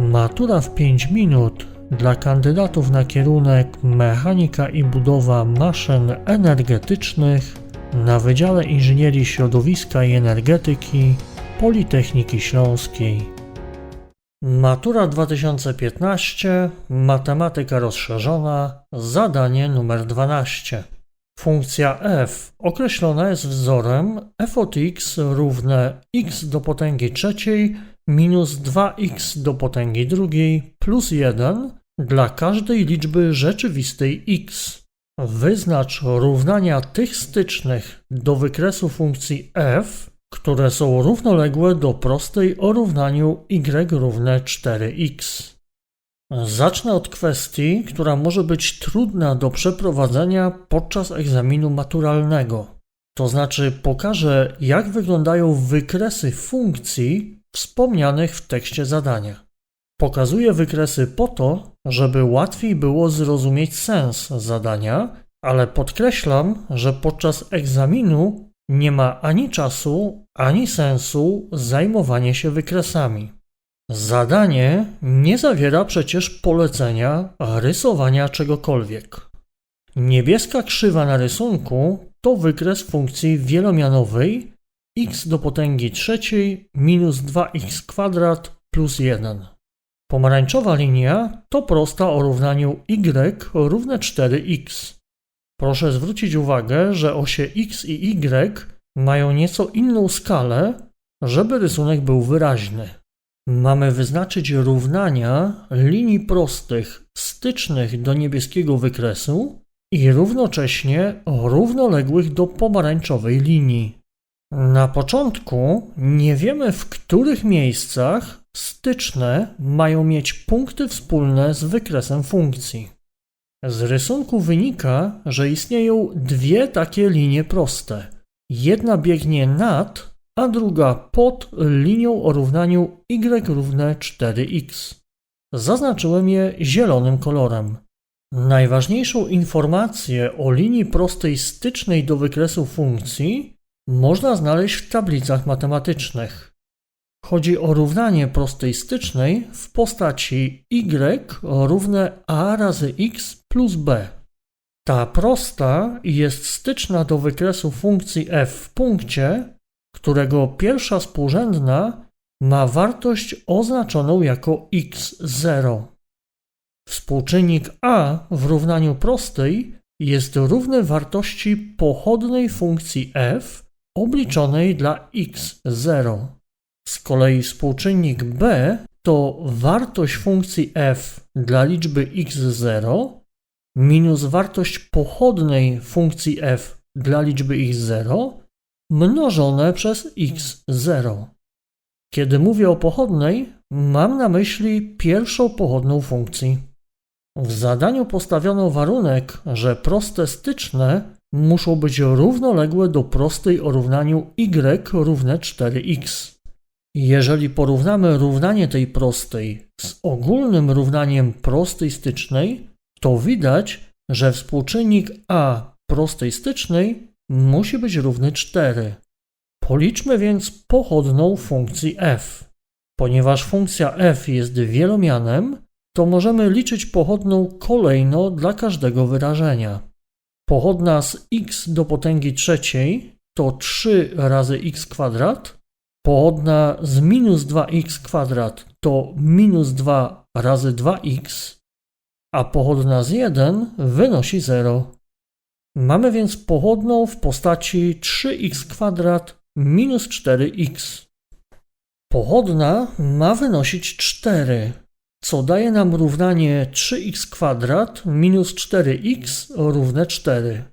Matura w 5 minut dla kandydatów na kierunek Mechanika i budowa maszyn energetycznych na Wydziale Inżynierii Środowiska i Energetyki Politechniki Śląskiej. Matura 2015, matematyka rozszerzona, zadanie numer 12. Funkcja f określona jest wzorem f od x równe x do potęgi trzeciej minus 2x do potęgi drugiej plus 1 dla każdej liczby rzeczywistej x. Wyznacz równania tych stycznych do wykresu funkcji f, które są równoległe do prostej o równaniu y równe 4x. Zacznę od kwestii, która może być trudna do przeprowadzenia podczas egzaminu maturalnego. To znaczy, pokażę, jak wyglądają wykresy funkcji wspomnianych w tekście zadania. Pokazuję wykresy po to, żeby łatwiej było zrozumieć sens zadania, ale podkreślam, że podczas egzaminu nie ma ani czasu, ani sensu zajmowanie się wykresami. Zadanie nie zawiera przecież polecenia rysowania czegokolwiek. Niebieska krzywa na rysunku to wykres funkcji wielomianowej x do potęgi trzeciej minus 2x kwadrat plus 1. Pomarańczowa linia to prosta o równaniu y równe 4x. Proszę zwrócić uwagę, że osie x i y mają nieco inną skalę, żeby rysunek był wyraźny. Mamy wyznaczyć równania linii prostych stycznych do niebieskiego wykresu i równocześnie równoległych do pomarańczowej linii. Na początku nie wiemy, w których miejscach styczne mają mieć punkty wspólne z wykresem funkcji. Z rysunku wynika, że istnieją dwie takie linie proste. Jedna biegnie nad, a druga pod linią o równaniu y równe 4x. Zaznaczyłem je zielonym kolorem. Najważniejszą informację o linii prostej stycznej do wykresu funkcji można znaleźć w tablicach matematycznych. Chodzi o równanie prostej stycznej w postaci y równe a razy x plus b. Ta prosta jest styczna do wykresu funkcji f w punkcie, którego pierwsza współrzędna ma wartość oznaczoną jako x0. Współczynnik a w równaniu prostej jest równy wartości pochodnej funkcji f obliczonej dla x0. Z kolei współczynnik b to wartość funkcji f dla liczby x0 minus wartość pochodnej funkcji f dla liczby x0 mnożone przez x0. Kiedy mówię o pochodnej, mam na myśli pierwszą pochodną funkcji. W zadaniu postawiono warunek, że proste styczne muszą być równoległe do prostej o równaniu y równe 4x. Jeżeli porównamy równanie tej prostej z ogólnym równaniem prostej stycznej, to widać, że współczynnik a prostej stycznej musi być równy 4. Policzmy więc pochodną funkcji f. Ponieważ funkcja f jest wielomianem, to możemy liczyć pochodną kolejno dla każdego wyrażenia. Pochodna z x do potęgi trzeciej to 3 razy x kwadrat. Pochodna z minus 2x kwadrat to minus 2 razy 2x, a pochodna z 1 wynosi 0. Mamy więc pochodną w postaci 3x kwadrat minus 4x. Pochodna ma wynosić 4, co daje nam równanie 3x kwadrat minus 4x równe 4.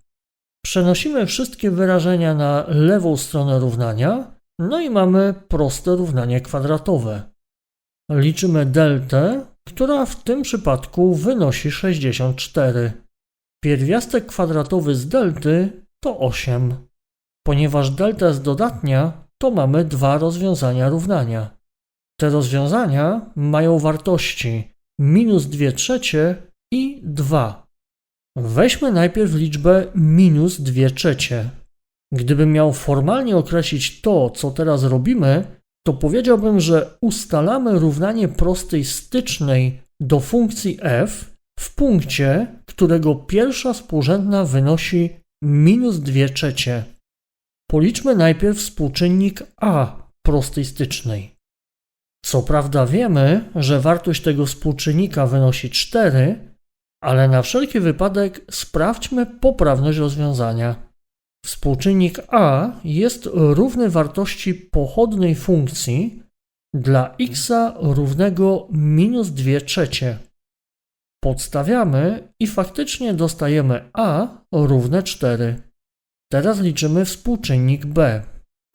Przenosimy wszystkie wyrażenia na lewą stronę równania, no i mamy proste równanie kwadratowe. Liczymy deltę, która w tym przypadku wynosi 64. Pierwiastek kwadratowy z delty to 8. Ponieważ delta jest dodatnia, to mamy dwa rozwiązania równania. Te rozwiązania mają wartości minus 2 trzecie i 2. Weźmy najpierw liczbę minus 2 trzecie. Gdybym miał formalnie określić to, co teraz robimy, to powiedziałbym, że ustalamy równanie prostej stycznej do funkcji f w punkcie, którego pierwsza współrzędna wynosi minus 2 trzecie. Policzmy najpierw współczynnik a prostej stycznej. Co prawda wiemy, że wartość tego współczynnika wynosi 4, ale na wszelki wypadek sprawdźmy poprawność rozwiązania. Współczynnik a jest równy wartości pochodnej funkcji dla x równego minus 2 trzecie. Podstawiamy i faktycznie dostajemy a równe 4. Teraz liczymy współczynnik b.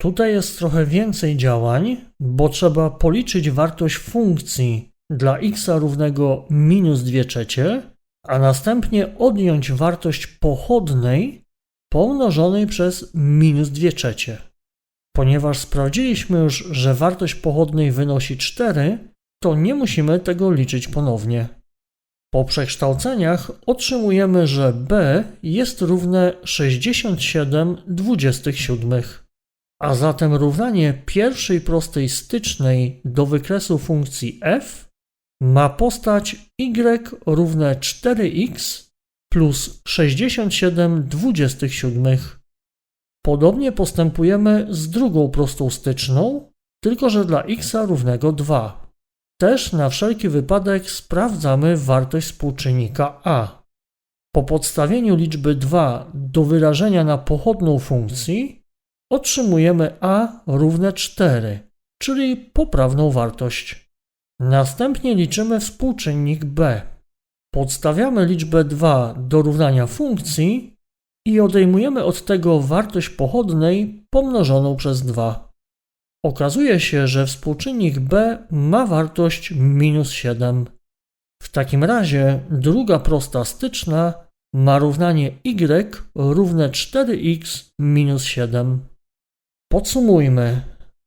Tutaj jest trochę więcej działań, bo trzeba policzyć wartość funkcji dla x równego minus 2 trzecie, a następnie odjąć wartość pochodnej pomnożonej przez minus 2 trzecie. Ponieważ sprawdziliśmy już, że wartość pochodnej wynosi 4, to nie musimy tego liczyć ponownie. Po przekształceniach otrzymujemy, że b jest równe 67,27. A zatem równanie pierwszej prostej stycznej do wykresu funkcji f ma postać y równe 4x plus 67,27. Podobnie postępujemy z drugą prostą styczną, tylko że dla x równego 2. Też na wszelki wypadek sprawdzamy wartość współczynnika a. Po podstawieniu liczby 2 do wyrażenia na pochodną funkcji otrzymujemy a równe 4, czyli poprawną wartość. Następnie liczymy współczynnik b. Podstawiamy liczbę 2 do równania funkcji i odejmujemy od tego wartość pochodnej pomnożoną przez 2. Okazuje się, że współczynnik b ma wartość minus 7. W takim razie druga prosta styczna ma równanie y równe 4x minus 7. Podsumujmy.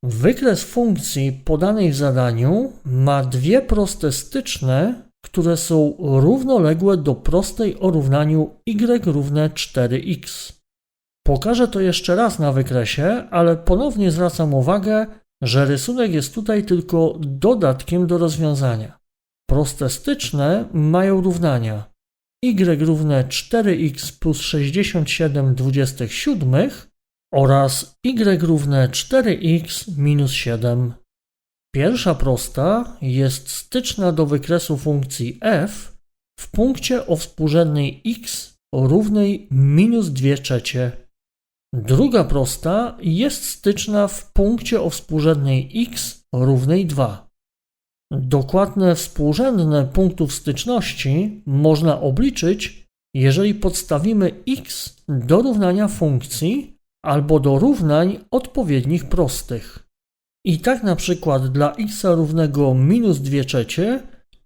Wykres funkcji podanej w zadaniu ma dwie proste styczne, które są równoległe do prostej o równaniu y równe 4x. Pokażę to jeszcze raz na wykresie, ale ponownie zwracam uwagę, że rysunek jest tutaj tylko dodatkiem do rozwiązania. Proste styczne mają równania y równe 4x plus 67,27 oraz y równe 4x minus 7. Pierwsza prosta jest styczna do wykresu funkcji f w punkcie o współrzędnej x równej minus 2 trzecie. Druga prosta jest styczna w punkcie o współrzędnej x równej 2. Dokładne współrzędne punktów styczności można obliczyć, jeżeli podstawimy x do równania funkcji albo do równań odpowiednich prostych. I tak na przykład dla x równego minus 2 trzecie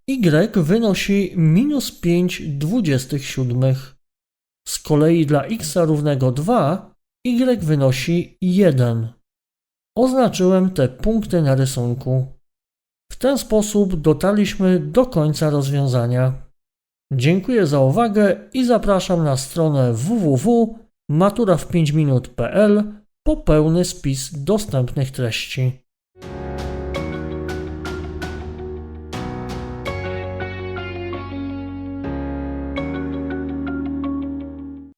y wynosi minus 5 27. Z kolei dla x równego 2 y wynosi 1. Oznaczyłem te punkty na rysunku. W ten sposób dotarliśmy do końca rozwiązania. Dziękuję za uwagę i zapraszam na stronę www.maturaw5minut.pl po pełny spis dostępnych treści.